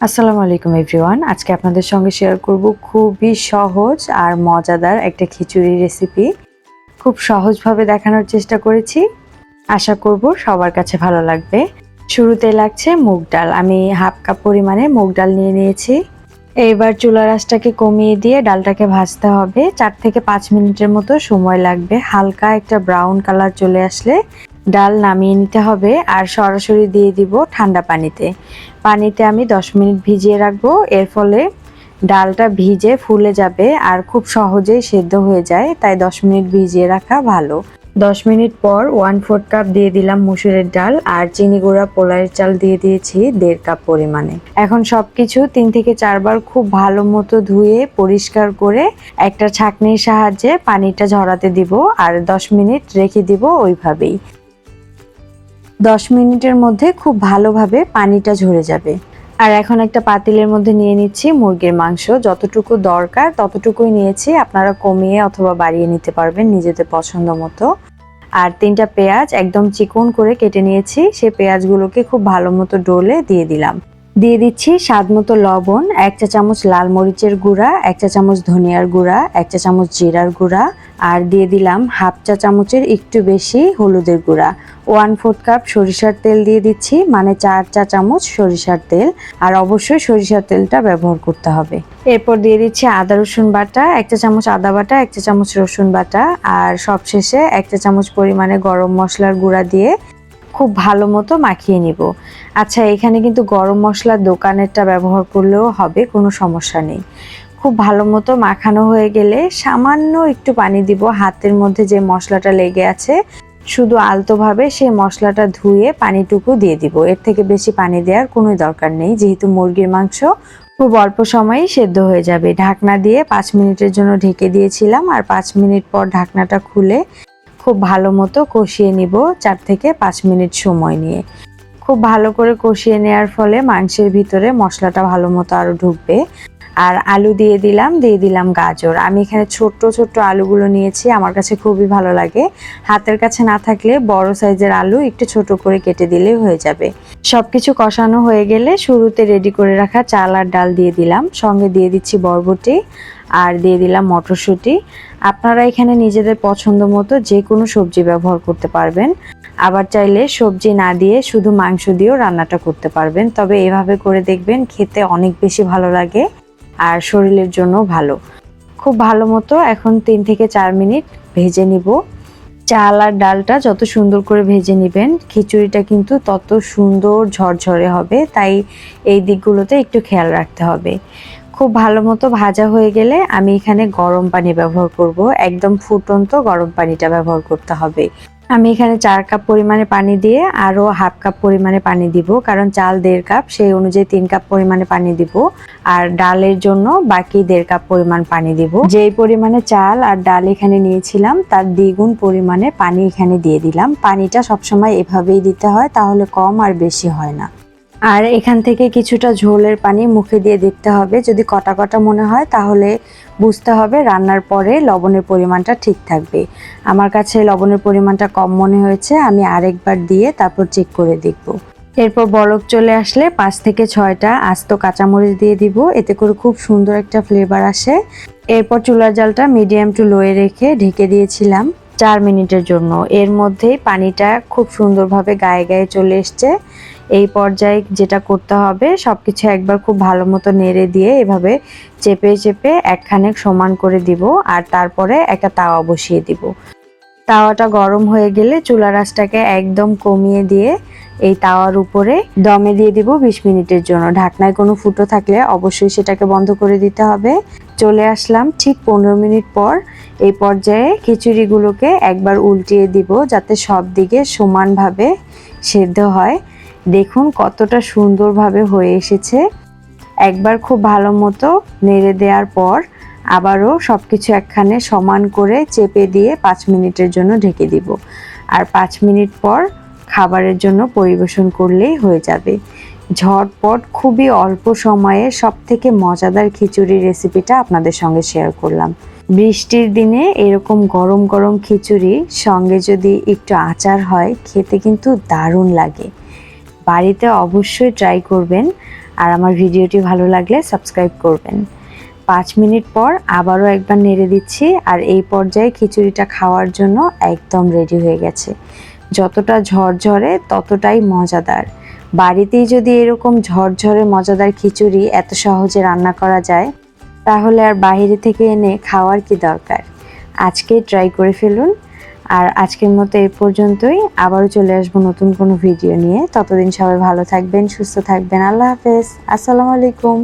আসসালামু আলাইকুম, এভরিওয়ান। আজকে আপনাদের সঙ্গে শেয়ার করব খুবই সহজ আর মজাদার একটা খিচুড়ি রেসিপি। খুব সহজভাবে দেখানোর চেষ্টা করেছি। আশা করব সবার কাছে ভালো লাগবে। শুরুতে লাগছে মুগ ডাল। আমি হাফ কাপ পরিমাণে মুগ ডাল নিয়ে নিয়েছি। এইবার চুলা রাসটাকে কমিয়ে দিয়ে ডালটাকে ভাজতে হবে। চার থেকে পাঁচ মিনিটের মতো সময় লাগবে। হালকা একটা ব্রাউন কালার চলে আসলে ডাল নামিয়ে নিতে হবে আর সরাসরি দিয়ে দিব ঠান্ডা পানিতে। পানিতে আমি দশ মিনিট ভিজিয়ে রাখব, এর ফলে ডালটা ভিজে ফুলে যাবে আর খুব সহজেই সেদ্ধ হয়ে যায়, তাই দশ মিনিট ভিজিয়ে রাখা ভালো। দশ মিনিট পর ওয়ান ফোর্থ কাপ দিয়ে দিলাম মুসুরের ডাল আর চিনি গুঁড়া পোলারের চাল দিয়ে দিয়েছি দেড় কাপ পরিমাণে। এখন সব কিছু তিন থেকে চারবার খুব ভালো মতো ধুয়ে পরিষ্কার করে একটা ছাঁকনির সাহায্যে পানিটা ঝরাতে দিব আর দশ মিনিট রেখে দিব ওইভাবেই। দশ মিনিটের মধ্যে খুব ভালোভাবে পানিটা ঝরে যাবে। আর এখন একটা পাতিলের মধ্যে নিয়ে নিচ্ছি মুরগির মাংস। যতটুকু দরকার ততটুকুই নিয়েছি। আপনারা কমিয়ে অথবা বাড়িয়ে নিতে পারবেন নিজেদের পছন্দ মতো। আর তিনটা পেঁয়াজ একদম চিকন করে কেটে নিয়েছি। সে পেঁয়াজগুলোকে খুব ভালো মতো ডোলে দিয়ে দিলাম। দিয়ে দিচ্ছি স্বাদ মতো লবণ, এক চা চামচ লাল মরিচের গুঁড়া, এক চা চামচ ধনিয়ার গুঁড়া, এক চা চামচ জিরার গুঁড়া আর দিয়ে দিলাম হাফ চা চামচের একটু বেশি হলুদের গুঁড়া। ওয়ান ফোর্থ কাপ সরিষার তেল দিয়ে দিচ্ছি মানে চার চা চামচ সরিষার তেল আর অবশ্যই সরিষার তেলটা ব্যবহার করতে হবে। এরপর দিয়ে দিচ্ছি আদা, রসুন বাটা, এক চা চামচ আদা বাটা, এক চা চামচ রসুন বাটা আর সবশেষে এক চা চামচ পরিমাণে গরম মশলার গুঁড়া দিয়ে খুব ভালো মতো মাখিয়ে নিব। আচ্ছা এখানে কিন্তু গরম মশলার দোকানেরটা ব্যবহার করলেও হবে, কোনো সমস্যা নেই। খুব ভালো মতো মাখানো হয়ে গেলে সামান্য একটু পানি দিব, হাতের মধ্যে যে মশলাটা লেগে আছে, শুধু আলতোভাবে সেই মশলাটা ধুয়ে পানিটুকু দিয়ে দিব। এর থেকে বেশি পানি দেওয়ার কোনো দরকার নেই, যেহেতু মুরগির মাংস খুব অল্প সময়েই সেদ্ধ হয়ে যাবে। ঢাকনা দিয়ে পাঁচ মিনিটের জন্য ঢেকে দিয়েছিলাম, আর পাঁচ মিনিট পর ঢাকনাটা খুলে খুব ভালো মতো কষিয়ে নিব চার থেকে পাঁচ মিনিট সময় নিয়ে। খুব ভালো করে কষিয়ে নেওয়ার ফলে মাংসের ভিতরে মশলাটা ভালো মতো আরও ঢুকবে। আর আলু দিয়ে দিলাম দিয়ে দিলাম গাজর। আমি এখানে ছোট্ট ছোট্ট আলুগুলো নিয়েছি, আমার কাছে খুবই ভালো লাগে। হাতের কাছে না থাকলে বড় সাইজের আলু একটু ছোট করে কেটে দিলেই হয়ে যাবে। সবকিছু কষানো হয়ে গেলে শুরুতে রেডি করে রাখা চাল আর ডাল দিয়ে দিলাম। সঙ্গে দিয়ে দিচ্ছি বরবটি আর দিয়ে দিলাম মটরশুঁটি। আপনারা এখানে নিজেদের পছন্দ মতো যে কোনো সবজি ব্যবহার করতে পারবেন। আবার চাইলে সবজি না দিয়ে শুধু মাংস দিয়েও রান্নাটা করতে পারবেন। তবে এভাবে করে দেখবেন খেতে অনেক বেশি ভালো লাগে। আর শরীরের জন্য ভালো। খুব ভালো মতো এখন তিন থেকে চার মিনিট ভেজে নিব। চাল আর ডালটা যত সুন্দর করে ভেজে নেবেন, খিচুড়িটা কিন্তু তত সুন্দর ঝরঝরে হবে, তাই এই দিকগুলোতে একটু খেয়াল রাখতে হবে। খুব ভালো মতো ভাজা হয়ে গেলে আমি এখানে গরম পানি ব্যবহার করব, একদম ফুটন্ত গরম পানিটা ব্যবহার করতে হবে। আমি এখানে চার কাপ পরিমাণে পানি দিয়ে আরও হাফ কাপ পরিমাণে পানি দিব, কারণ চাল দেড় কাপ, সেই অনুযায়ী তিন কাপ পরিমাণে পানি দিব, আর ডালের জন্য বাকি দেড় কাপ পরিমাণ পানি দিব। যেই পরিমাণে চাল আর ডাল এখানে নিয়েছিলাম, তার দ্বিগুণ পরিমাণে পানি এখানে দিয়ে দিলাম। পানিটা সবসময় এভাবেই দিতে হয়, তাহলে কম আর বেশি হয় না। আর এখান থেকে কিছুটা ঝোলের পানি মুখে দিয়ে দেখতে হবে। যদি কটা কটা মনে হয়, তাহলে বুঝতে হবে রান্নার পরে লবণের পরিমাণটা ঠিক থাকবে। আমার কাছে লবণের পরিমাণটা কম মনে হয়েছে, আমি আরেকবার দিয়ে তারপর চেক করে দেখব। এরপর বরফ চলে আসলে পাঁচ থেকে ছয়টা আস্ত কাঁচামরিচ দিয়ে দিব, এতে করে খুব সুন্দর একটা ফ্লেভার আসে। এরপর চুলার জালটা মিডিয়াম টু লোয়ে রেখে ঢেকে দিয়েছিলাম চার মিনিটের জন্য। এর মধ্যেই পানিটা খুব সুন্দরভাবে গায়ে গায়ে চলে এসছে। এই পর্যায়ে যেটা করতে হবে, সবকিছু একবার খুব ভালো মতো নেড়ে দিয়ে এভাবে চেপে চেপে একখানেক সমান করে দিব আর তারপরে একটা তাওয়া বসিয়ে দিব। তাওয়াটা গরম হয়ে গেলে চুলা রাসটাকে একদম কমিয়ে দিয়ে এই তাওয়ার উপরে দমে দিয়ে দিব বিশ মিনিটের জন্য। ঢাকনায় কোনো ফুটো থাকলে অবশ্যই সেটাকে বন্ধ করে দিতে হবে। চলে আসলাম ঠিক পনেরো মিনিট পর এই পর্যায়ে খিচুড়িগুলোকে একবার উল্টিয়ে দিব যাতে সব দিকে সমানভাবে সেদ্ধ হয়। দেখুন কতটা সুন্দরভাবে হয়ে এসেছে। একবার খুব ভালো মতো নেড়ে দেওয়ার পর আবারও সব কিছু একখানে সমান করে চেপে দিয়ে পাঁচ মিনিটের জন্য ঢেকে দিব। আর পাঁচ মিনিট পর খাবারের জন্য পরিবেশন করলেই হয়ে যাবে। ঝটপট খুবই অল্প সময়ে সব থেকে মজাদার খিচুড়ি রেসিপিটা আপনাদের সঙ্গে শেয়ার করলাম। বৃষ্টির দিনে এরকম গরম গরম খিচুড়ি সঙ্গে যদি একটু আচার হয়, খেতে কিন্তু দারুণ লাগে। বাড়িতে অবশ্যই ট্রাই করবেন। আর আমার ভিডিওটি ভালো লাগলে সাবস্ক্রাইব করবেন। পাঁচ মিনিট পর আবারও একবার নেড়ে দিচ্ছি আর এই পর্যায়ে খিচুড়িটা খাওয়ার জন্য একদম রেডি হয়ে গেছে। যতটা ঝরঝরে ততটাই মজাদার। বাড়িতেই যদি এরকম ঝরঝরে মজাদার খিচুড়ি এত সহজে রান্না করা যায়, তাহলে আর বাইরে থেকে এনে খাওয়ার কি দরকার? আজকে ট্রাই করে ফেলুন। আর আজকের মতো এই পর্যন্তই। আবারও চলে আসব নতুন কোনো ভিডিও নিয়ে। ততদিন সবাই ভালো থাকবেন, সুস্থ থাকবেন। আল্লাহ হাফেজ। আসসালামু আলাইকুম।